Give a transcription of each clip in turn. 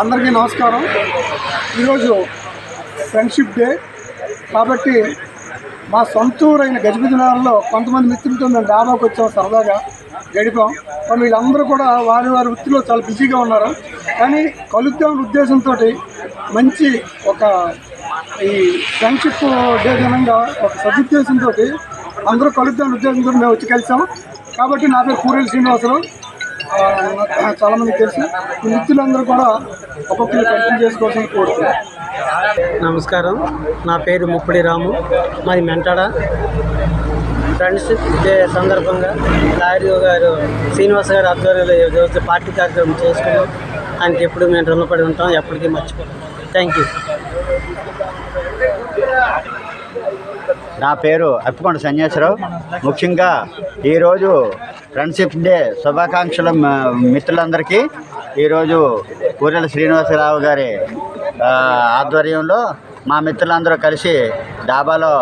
అందరికీ నమస్కారం. ఈరోజు ఫ్రెండ్షిప్ డే. కాబట్టి మా సొంత ఊరైన గజబిజనాలలో కొంతమంది మిత్రులతో మేము డాబాకి వచ్చాం సరదాగా గడిపాం. మరి వీళ్ళందరూ కూడా వారి వారి వృత్తిలో చాలా బిజీగా ఉన్నారు. కానీ కలుద్దాం ఉద్దేశంతో మంచి ఒక ఈ ఫ్రెండ్షిప్ డే దినంగా ఒక సదుద్దేశంతో అందరూ కలుద్దాం ఉద్దేశంతో మేము వచ్చి కలిసాం. కాబట్టి నా పేరు పూరేలు శ్రీనివాసరావు. ఆ, నాకు చాలా మంది తెలుసు. ఈ మిత్రులందరూ కూడా ఒక్కొక్కరు కంటిన్యూ చేసుకోవాల్సిన కోరుతున్నాను నమస్కారం. నా పేరు ముప్పడి రాము. మాది మెంటాడ. ఫ్రెండ్స్ డే సందర్భంగా లాయర్ గారు శ్రీనివాస్ గారి ఆధ్వర్యంలో ఈరోజు పార్టీ కార్యక్రమం చేసుకున్నాం. ఆయనకి ఎప్పుడు మేము రుణపడి ఉంటాం ఎప్పటికీ మర్చిపోతాం థ్యాంక్ యూ నా పేరు అప్పికొండ సన్యాసరావు ముఖ్యంగా ఈరోజు ఫ్రెండ్షిప్ డే శుభాకాంక్షలు మిత్రులందరికీ. ఈరోజు పూరెల శ్రీనివాసరావు గారి ఆధ్వర్యంలో మా మిత్రులందరూ కలిసి డాబాలో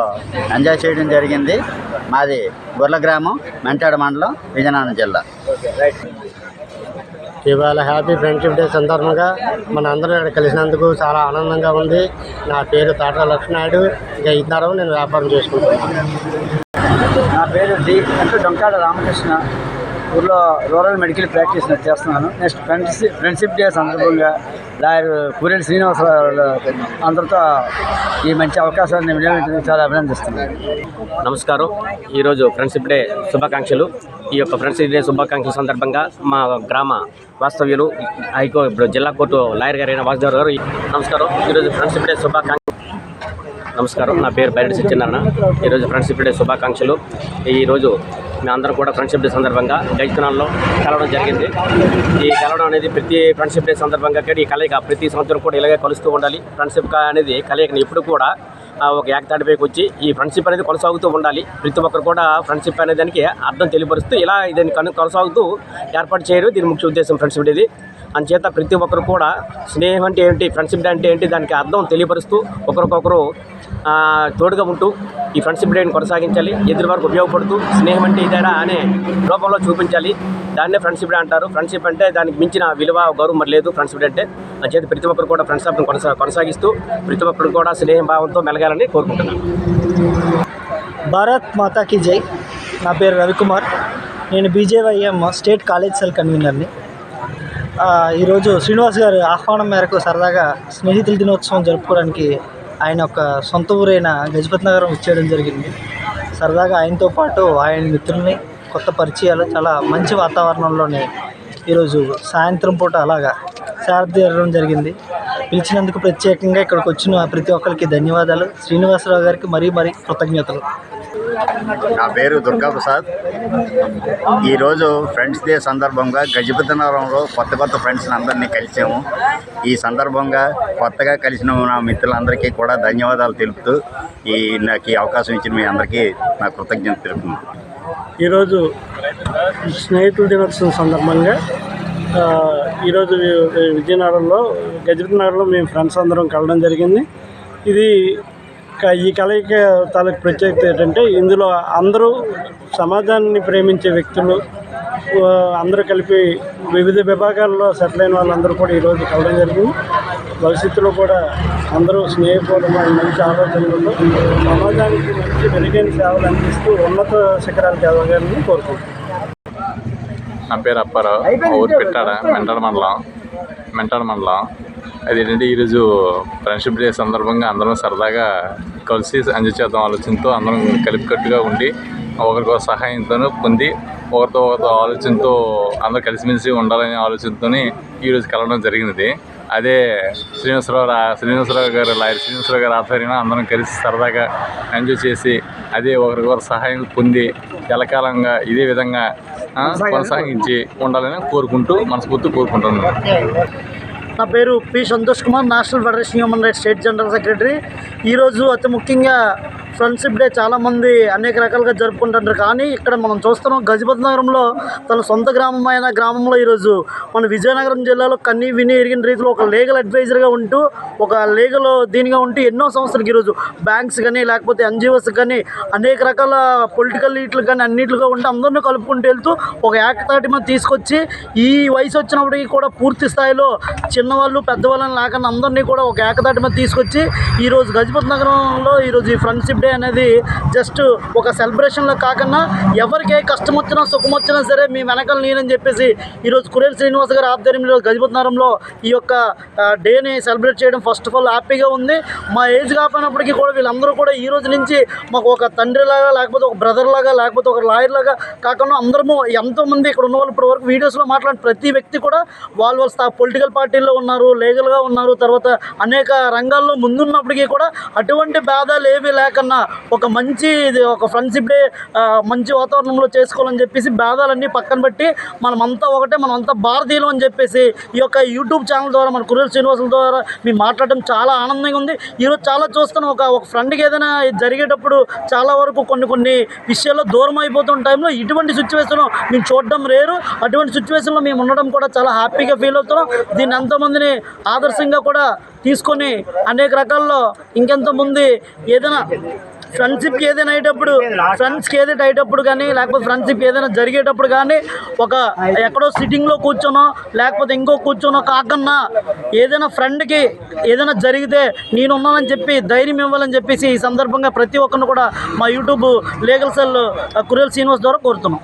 ఎంజాయ్ చేయడం జరిగింది. మాది గుర్ల గ్రామం మెంటాడ మండలం విజయనగరం జిల్లా. ఇవాళ హ్యాపీ ఫ్రెండ్షిప్ డే సందర్భంగా మన అందరం ఇక్కడ కలిసినందుకు చాలా ఆనందంగా ఉంది. నా పేరు తాటా లక్ష్మణాయుడు ఇంకా ఇద్దరం నేను వ్యాపారం చేసుకుంటున్నాను. నా పేరు డి అంటే డొంకాడ రామకృష్ణ. ఊర్లో రూరల్ మెడికల్ ప్రాక్టీస్ చేస్తున్నాను. నెక్స్ట్ ఫ్రెండ్షిప్ ఫ్రెండ్షిప్ డే సందర్భంగా లాయర్ పూరేటి శ్రీనివాసరావు అందరితో ఈ మంచి అవకాశాన్ని వినియోగించడానికి చాలా అభినందిస్తున్నాను. నమస్కారం. ఈరోజు ఫ్రెండ్షిప్ డే శుభాకాంక్షలు. ఈ యొక్క ఫ్రెండ్షిప్ డే శుభాకాంక్షల సందర్భంగా మా గ్రామ వాస్తవ్యులు హైకో ఇప్పుడు జిల్లా కోర్టు లాయర్ గారైన వాసుదేవ్ గారు నమస్కారం. ఈరోజు ఫ్రెండ్షిప్ డే శుభాకాంక్ష నమస్కారం. నా పేరు బైరెడ్డి సత్యనారాయణ. ఈరోజు ఫ్రెండ్షిప్ డే శుభాకాంక్షలు. ఈరోజు మేమందరం కూడా ఫ్రెండ్షిప్ డే సందర్భంగా గైతనాల్లో కలవడం జరిగింది. ఈ కలవడం అనేది ప్రతి ఫ్రెండ్షిప్ డే సందర్భంగా కానీ ఈ కలయిక ప్రతి సంవత్సరం కూడా ఇలాగే కలుస్తూ ఉండాలి. ఫ్రెండ్షిప్ అనేది కలయికని ఎప్పుడు కూడా ఒక ఏకతాటిపైకి వచ్చి ఈ ఫ్రెండ్షిప్ అనేది కొనసాగుతూ ఉండాలి. ప్రతి ఒక్కరు కూడా ఫ్రెండ్షిప్ అనే దానికి అర్థం తెలియపరుస్తూ ఇలా దీన్ని కను కొనసాగుతూ ఏర్పాటు చేయరు దీని ముఖ్య ఉద్దేశం ఫ్రెండ్షిప్ డేది అంచేత ప్రతి ఒక్కరు కూడా స్నేహం అంటే ఏంటి ఫ్రెండ్షిప్ డే అంటే ఏంటి దానికి అర్థం తెలియపరుస్తూ ఒకరికొకరు తోడుగా ఉంటూ ఈ ఫ్రెండ్షిప్ డేని కొనసాగించాలి. ఎదురు వరకు ఉపయోగపడుతూ స్నేహం అంటే ఇదేనా అనే రూపంలో చూపించాలి. దాన్నే ఫ్రెండ్షిప్ డే అంటారు. ఫ్రెండ్షిప్ అంటే దానికి మించిన విలువ గౌరవం మరి లేదు. ఫ్రెండ్షిప్ డే అంటే చేతి ప్రతి ఒక్కరు కూడా ఫ్రెండ్షిప్ని కొనసా కొనసాగిస్తూ ప్రతి ఒక్కరు కూడా స్నేహం భావంతో మెలగాలని కోరుకుంటున్నాను. భారత్ మాతాకి జై. నా పేరు రవికుమార్. నేను బీజేవైఎం స్టేట్ కాలేజ్ సెల్ కన్వీనర్ని. ఈరోజు శ్రీనివాస్ గారి ఆహ్వానం మేరకు సరదాగా స్నేహితుల దినోత్సవం జరుపుకోవడానికి ఆయన యొక్క సొంత ఊరైన గజపతి నగరం వచ్చేయడం జరిగింది. సరదాగా ఆయనతో పాటు ఆయన మిత్రుల్ని కొత్త పరిచయాలు చాలా మంచి వాతావరణంలోనే ఈరోజు సాయంత్రం పూట అలాగా శారదీయడం జరిగింది. పిలిచినందుకు ప్రత్యేకంగా ఇక్కడికి వచ్చిన ప్రతి ఒక్కరికి ధన్యవాదాలు. శ్రీనివాసరావు గారికి మరీ మరీ కృతజ్ఞతలు. నా పేరు దుర్గాప్రసాద్. ఈరోజు ఫ్రెండ్స్ డే సందర్భంగా గజపతినగరంలో కొత్త కొత్త ఫ్రెండ్స్ని అందరినీ కలిసాము. ఈ సందర్భంగా కొత్తగా కలిసిన నా మిత్రులందరికీ కూడా ధన్యవాదాలు తెలుపుతూ ఈ నాకు ఈ అవకాశం ఇచ్చిన మీ అందరికీ నా కృతజ్ఞత తెలుపుతున్నాను. ఈరోజు స్నేహితుల దినోత్సవం సందర్భంగా ఈరోజు విజయనగరంలో గజపతి నగర్లో మేము ఫ్రెండ్స్ అందరం కలవడం జరిగింది. ఇది ఈ కలయిక తాలూకు ప్రత్యేకత ఏంటంటే ఇందులో అందరూ సమాజాన్ని ప్రేమించే వ్యక్తులు అందరూ కలిపి వివిధ విభాగాల్లో సెటిల్ అయిన వాళ్ళందరూ కూడా ఈరోజు కలవడం జరిగింది. భవిష్యత్తులో కూడా అందరూ స్నేహపూర్వమైన మంచి ఆలోచనలతో సమాజానికి మంచి మెరుగైన సేవలు అందిస్తూ ఉన్నత శిఖరాలకు ఎదగాలని కోరుకుంటున్నాను నా పేరు అప్పారావు ఊరు పెట్టాడ మెంటాడ మండలం మెంటాడ మండలం. అదేంటంటే ఈరోజు ఫ్రెండ్షిప్ డే సందర్భంగా అందరం సరదాగా కలిసి ఎంజాయ్ చేద్దాం ఆలోచనతో అందరం కలిపికట్టుగా ఉండి ఒకరికొక సహాయంతో పొంది ఒకరితో ఒకరితో ఆలోచనతో అందరూ కలిసిమెలిసి ఉండాలనే ఆలోచనతో ఈరోజు కలవడం జరిగినది. అదే శ్రీనివాసరావు శ్రీనివాసరావు గారు లాయర్ శ్రీనివాసరావు గారి ఆధ్వర్యంలో అందరం కలిసి సరదాగా ఎంజాయ్ చేసి అదే ఒకరికొకరు సహాయం పొంది ఎలకాలంగా ఇదే విధంగా కొనసాగించి ఉండాలని కోరుకుంటూ మనస్ఫూర్తి కోరుకుంటున్నాను. నా పేరు P Santosh Kumar national federation human rights state general secretary ఈరోజు అతి ముఖ్యంగా ఫ్రెండ్షిప్ డే చాలామంది అనేక రకాలుగా జరుపుకుంటుంటారు. కానీ ఇక్కడ మనం చూస్తున్నాం గజపతి నగరంలో తన సొంత గ్రామమైన గ్రామంలో ఈరోజు మన విజయనగరం జిల్లాలో కన్నీ విని ఎరిగిన రీతిలో ఒక లీగల్ అడ్వైజర్గా ఉంటూ ఒక లీగల్ దీనిగా ఉంటూ ఎన్నో సంస్థలకు ఈరోజు బ్యాంక్స్ కానీ లేకపోతే ఎన్జిఓస్ కానీ అనేక రకాల పొలిటికల్ లీట్లు కానీ అన్నింటిగా ఉంటే అందరినీ కలుపుకుంటూ వెళ్తూ ఒక ఏకతాటి మీద తీసుకొచ్చి ఈ వయసు వచ్చినప్పటికీ కూడా పూర్తి స్థాయిలో చిన్నవాళ్ళు పెద్దవాళ్ళని లేకుండా అందరినీ కూడా ఒక ఏకతాటి మీద తీసుకొచ్చి ఈరోజు గజపతి నగరంలో ఈరోజు ఈ ఫ్రెండ్షిప్ డే అనేది జస్ట్ ఒక సెలబ్రేషన్లో కాకుండా ఎవరికి కష్టం వచ్చినా సుఖం వచ్చినా సరే మీ వెనకాల నేనని చెప్పేసి ఈరోజు కురేల్ శ్రీనివాస్ గారి ఆధ్వర్యంలో గజపతి ఈ యొక్క డేని సెలబ్రేట్ చేయడం ఫస్ట్ ఆఫ్ ఆల్ హ్యాపీగా ఉంది. మా ఏజ్ కాకపోయినప్పటికీ కూడా వీళ్ళందరూ కూడా ఈ రోజు నుంచి మాకు ఒక తండ్రి లాగా లేకపోతే ఒక బ్రదర్ లాగా లేకపోతే ఒక లాయర్ లాగా కాకుండా అందరము ఎంతోమంది ఇక్కడ ఉన్న వాళ్ళు ఇప్పటి వరకు వీడియోస్లో మాట్లాడిన ప్రతి వ్యక్తి కూడా వాళ్ళు వాళ్ళ పొలిటికల్ పార్టీల్లో ఉన్నారు లీగల్గా ఉన్నారు. తర్వాత అనేక రంగాల్లో ముందున్నప్పటికీ కూడా అటువంటి భేదాలు ఏమీ లేకన్నా ఒక మంచి ఇది ఒక ఫ్రెండ్షిప్ డే మంచి వాతావరణంలో చేసుకోవాలని చెప్పేసి భేదాలన్నీ పక్కన పెట్టి మనమంతా ఒకటే మనమంతా భారతీయులు అని చెప్పేసి ఈ యొక్క యూట్యూబ్ ఛానల్ ద్వారా మన కురియర్ శ్రీనివాసుల ద్వారా మేము మాట్లాడడం చాలా ఆనందంగా ఉంది. ఈరోజు చాలా చూస్తాను ఒక ఒక ఫ్రెండ్కి ఏదైనా జరిగేటప్పుడు చాలా వరకు కొన్ని కొన్ని విషయాల్లో దూరం అయిపోతున్న టైంలో ఇటువంటి సిచ్యువేషన్లో మేము చూడడం రేరు. అటువంటి సిచ్యువేషన్లో మేము ఉండడం కూడా చాలా హ్యాపీగా ఫీల్ అవుతున్నాం. దీన్ని ఎంతోమందిని ఆదర్శంగా కూడా తీసుకొని అనేక రకాల్లో ఇంకెంతమంది ఏదైనా ఫ్రెండ్షిప్కి ఏదైనా అయ్యేటప్పుడు ఫ్రెండ్స్కి ఏదైతే అయ్యేటప్పుడు కానీ లేకపోతే ఫ్రెండ్షిప్ ఏదైనా జరిగేటప్పుడు కానీ ఒక ఎక్కడో సిట్టింగ్లో కూర్చోనో లేకపోతే ఇంకో కూర్చోనో కాకుండా ఏదైనా ఫ్రెండ్కి ఏదైనా జరిగితే నేను ఉన్నానని చెప్పి ధైర్యం ఇవ్వాలని చెప్పేసి ఈ సందర్భంగా ప్రతి ఒక్కరిని కూడా మా YouTube legal cell Kurel Srinivas ద్వారా కోరుతున్నాం.